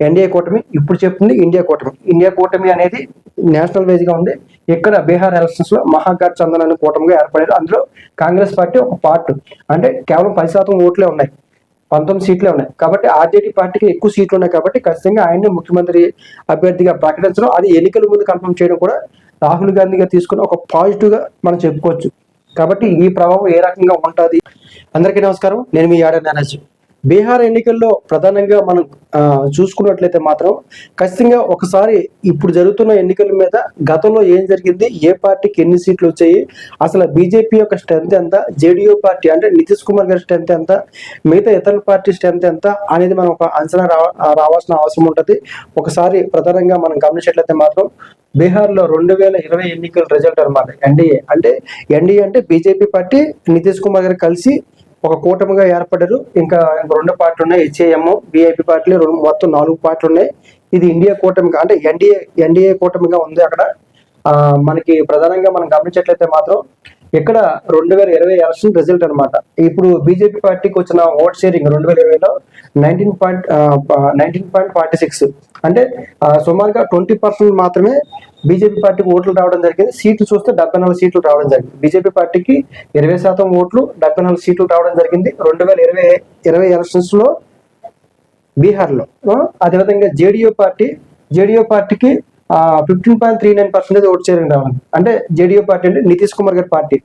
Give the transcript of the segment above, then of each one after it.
NDA కూటమి ఇప్పుడు చెప్తుంది ఇండియా కూటమి. ఇండియా కూటమి అనేది నేషనల్ వైజ్గా ఉంది. ఇక్కడ బీహార్ ఎలక్షన్స్లో మహాగఠబంధన్ అనే కూటమిగా ఏర్పడారు అందులో కాంగ్రెస్ పార్టీ ఒక పార్ట్. అంటే కేవలం పది శాతం ఓట్లే ఉన్నాయి. పంతొమ్మిది సీట్లే ఉన్నాయి. కాబట్టి ఆర్జేడీ పార్టీకి ఎక్కువ సీట్లు ఉన్నాయి కాబట్టి ఖచ్చితంగా ఆయన్ని ముఖ్యమంత్రి అభ్యర్థిగా ప్రకటించడం అది ఎన్నికల ముందు కన్ఫర్మ్ చేయడం కూడా రాహుల్ గాంధీగా గారు తీసుకున్న ఒక పాజిటివ్గా మనం చెప్పుకోవచ్చు. కాబట్టి ఈ ప్రభావం ఏ రకంగా ఉంటుంది? అందరికీ నమస్కారం. నేను మీ ఆడ నారాజు బీహార్ ఎన్నికల్లో ప్రధానంగా మనం చూసుకున్నట్లయితే మాత్రం ఖచ్చితంగా ఒకసారి ఇప్పుడు జరుగుతున్న ఎన్నికల మీద గతంలో ఏం జరిగింది? ఏ పార్టీకి ఎన్ని సీట్లు వచ్చాయి? అసలు బీజేపీ యొక్క స్ట్రెంత్ ఎంత? జేడీయూ పార్టీ అంటే నితీష్ కుమార్ గారి స్ట్రెంత్ ఎంత? మిగతా ఇతర పార్టీ స్ట్రెంత్ ఎంత? అనేది మనం ఒక అంచనా రావ రావాల్సిన అవసరం ఉంటుంది. ఒకసారి ప్రధానంగా మనం గమనించినట్లయితే మాత్రం బీహార్లో రెండు వేల ఇరవై ఎన్నికల రిజల్ట్ అనమాట ఎన్డీఏ అంటే ఎన్డీఏ అంటే బీజేపీ పార్టీ నితీష్ కుమార్ గారు కలిసి ఒక కూటమిగా ఏర్పడరు. ఇంకా రెండు పార్టీలు ఉన్నాయి హెచ్ఏఎం బీఐపీ పార్టీలు రెండు మొత్తం నాలుగు పార్టీలు ఉన్నాయి ఇది ఇండియా కూటమిగా అంటే ఎన్డీఏ ఎన్డీఏ కూటమిగా ఉంది అక్కడ. మనకి ప్రధానంగా మనం గమనించట్లయితే మాత్రం ఇక్కడ రెండు వేల ఇరవై ఎలక్షన్ రిజల్ట్ అనమాట ఇప్పుడు బీజేపీ పార్టీకి వచ్చిన ఓట్ షేరింగ్ రెండు వేల ఇరవైలో nineteen point nineteen point forty six. అంటే సుమారుగా ట్వంటీ పర్సెంట్ మాత్రమే బీజేపీ పార్టీకి ఓట్లు రావడం జరిగింది. సీట్లు చూస్తే డెబ్బై నాలుగు సీట్లు రావడం జరిగింది. బీజేపీ పార్టీకి ఇరవై శాతం ఓట్లు డెబ్బై నాలుగు సీట్లు రావడం జరిగింది. రెండు వేల ఇరవై ఇరవై ఎలక్షన్స్లో బీహార్లో. అదేవిధంగా జేడీయూ పార్టీ జేడీయూ పార్టీకి fifteen point three nine percentage vote sharing రావాలి. అంటే జేడీయూ పార్టీ అంటే నితీష్ కుమార్ గారి పార్టీ.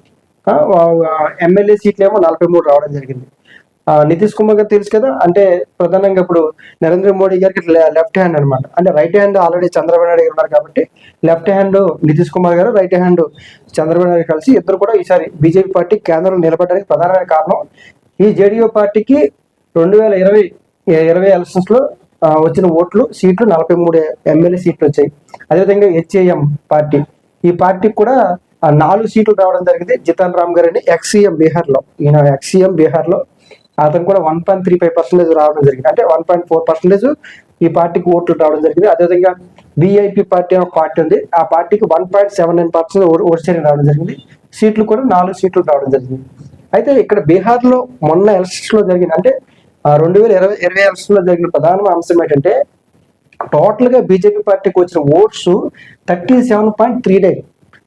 ఎమ్మెల్యే సీట్లు ఏమో నలభై మూడు రావడం జరిగింది. నితీష్ కుమార్ గారు తెలుసు కదా? అంటే ప్రధానంగా ఇప్పుడు నరేంద్ర మోడీ గారికి లెఫ్ట్ హ్యాండ్ అన్నమాట. అంటే right hand already Chandrababu Naidu garu ఉన్నారు కాబట్టి లెఫ్ట్ హ్యాండ్ నితీష్ కుమార్ గారు రైట్ హ్యాండ్ చంద్రబాబు నాయుడు కలిసి ఇద్దరు కూడా ఈసారి బీజేపీ పార్టీ కేంద్రంలో నిలబడడానికి ప్రధానమైన కారణం. ఈ జేడీయూ పార్టీకి రెండు వేల ఇరవై ఇరవై ఎలక్షన్స్లో వచ్చిన ఓట్లు సీట్లు నలభై మూడు ఎమ్మెల్యే సీట్లు వచ్చాయి. అదేవిధంగా హెచ్ఏఎం పార్టీ. ఈ పార్టీకి కూడా నాలుగు సీట్లు రావడం జరిగింది. జితన్ రామ్ గారు అని ఎక్సీఎం బీహార్లో ఈయన ఎక్సీఎం బీహార్లో అతను కూడా one point three five percentage రావడం జరిగింది. అంటే వన్ పాయింట్ ఫోర్ పర్సెంటేజ్ ఈ పార్టీకి ఓట్లు రావడం జరిగింది. అదేవిధంగా విఐపి పార్టీ ఒక పార్టీ ఉంది. ఆ పార్టీకి one point seven nine percent vote sharing రావడం జరిగింది. సీట్లు కూడా నాలుగు సీట్లు రావడం జరిగింది. అయితే ఇక్కడ బీహార్లో మొన్న ఎలక్షన్స్లో జరిగింది అంటే రెండు వేల ఇరవై ఇరవై ఎలక్షన్లో జరిగిన ప్రధాన అంశం ఏంటంటే టోటల్గా బీజేపీ పార్టీకి వచ్చిన votes thirty seven point three nine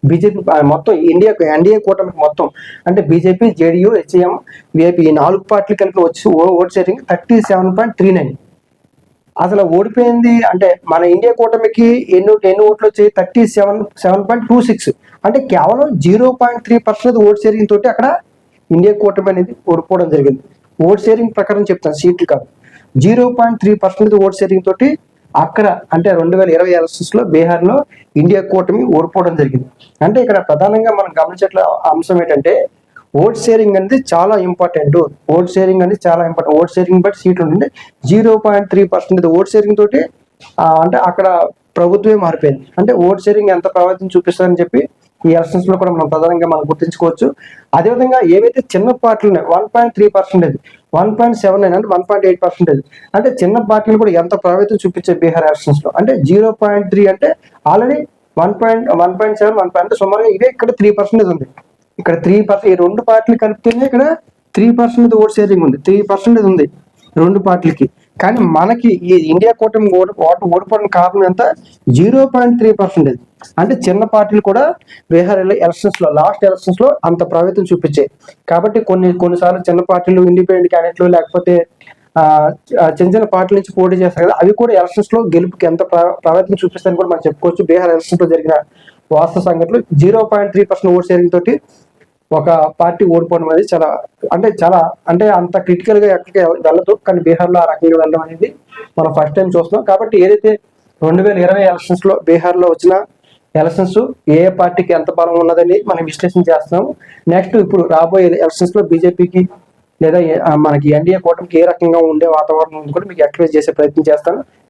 BJP మొత్తం ఇండియా ఎన్డీఏ కూటమికి మొత్తం అంటే బీజేపీ జేడీయూ హెచ్ఎం విఐపి ఈ నాలుగు పార్టీలు కలిపి వచ్చి ఓ- vote sharing thirty seven point three nine. అసలు ఓడిపోయింది అంటే మన ఇండియా కూటమికి ఎన్ని ఎన్ని ఓట్లు వచ్చాయి? Thirty seven seven point two six. అంటే కేవలం zero point three percent vote sharing తోటి అక్కడ ఇండియా కూటమి అనేది ఓడిపోవడం జరిగింది. ఓట్ షేరింగ్ ప్రకారం చెప్తాను సీట్లు కాదు. Zero point three percent vote sharing తోటి అక్కడ అంటే రెండు వేల ఇరవై ఎలక్షన్స్లో బీహార్లో ఇండియా కూటమి ఓడిపోవడం జరిగింది. అంటే ఇక్కడ ప్రధానంగా మనం గమనించట్ల అంశం ఏంటంటే ఓట్ షేరింగ్ అనేది చాలా ఇంపార్టెంట్. ఓట్ షేరింగ్ అనేది చాలా ఇంపార్టెంట్. ఓట్ షేరింగ్ బట్టి సీట్లు ఉంటుంది zero point three percent vote sharing తోటి అంటే అక్కడ ప్రభుత్వమే మారిపోయింది. అంటే ఓట్ షేరింగ్ ఎంత ప్రభావితం చూపిస్తుందని చెప్పి ఈ ఎలక్షన్స్లో కూడా మనం ప్రధానంగా మనం గుర్తించుకోవచ్చు. అదేవిధంగా ఏవైతే చిన్న పార్టీలు ఉన్నాయి one point three percentage one point seven nine అంటే వన్ పాయింట్ ఎయిట్ పర్సెంటేజ్ అంటే చిన్న పార్టీలు కూడా ఎంత ప్రభావితం చూపించే బీహార్ ఎలక్షన్స్లో? అంటే జీరో పాయింట్ త్రీ అంటే already one point one point seven one point సుమారుగా ఇదే ఇక్కడ త్రీ పర్సెంటేజ్ ఉంది. ఇక్కడ త్రీ పర్సెంట్ ఈ రెండు పార్టీలు కలిపితేనే ఇక్కడ త్రీ పర్సెంట్ ఓట్ షేరింగ్ ఉంది. త్రీ పర్సెంటేజ్ ఉంది రెండు పార్టీలకి. కానీ మనకి ఈ ఇండియా కూటమి ఓటు ఓడిపోవడం కారణం ఎంత? జీరో పాయింట్ త్రీ పర్సెంటేజ్ అంటే చిన్న పార్టీలు కూడా బీహార్ ఎలక్షన్స్లో లాస్ట్ ఎలక్షన్స్లో అంత ప్రభావితం చూపించాయి. కాబట్టి కొన్ని కొన్నిసార్లు చిన్న పార్టీలు ఇండిపెండెంట్ క్యాండిడేట్లు లేకపోతే ఆ, చిన్న చిన్న పార్టీల నుంచి పోటీ చేస్తారు కదా అవి కూడా ఎలక్షన్స్లో గెలుపుకి ఎంత ప్రభావితం చూపిస్తారని కూడా మనం చెప్పుకోవచ్చు. బీహార్ ఎలక్షన్స్లో జరిగిన వాస్తవ సంఘటనలు zero point three percent vote sharing తోటి ఒక పార్టీ ఓడిపోవడం అనేది చాలా అంటే చాలా అంటే అంత క్రిటికల్గా ఎక్కడికి వెళ్ళదు. కానీ బీహార్లో ఆ రకంగా వెళ్ళడం అనేది మనం ఫస్ట్ టైం చూస్తున్నాం. కాబట్టి ఏదైతే రెండు వేల ఇరవై ఎలక్షన్స్లో బీహార్లో వచ్చిన ఎలక్షన్స్ ఏ పార్టీకి ఎంత బలం ఉన్నదని మనం విశ్లేషణ చేస్తున్నాము. నెక్స్ట్ ఇప్పుడు రాబోయే ఎలక్షన్స్లో బీజేపీకి లేదా మనకి ఎన్డీఏ కూటమికి ఏ రకంగా ఉండే వాతావరణం కూడా మీకు ఎక్స్ప్రెస్ చేసే ప్రయత్నం చేస్తాను.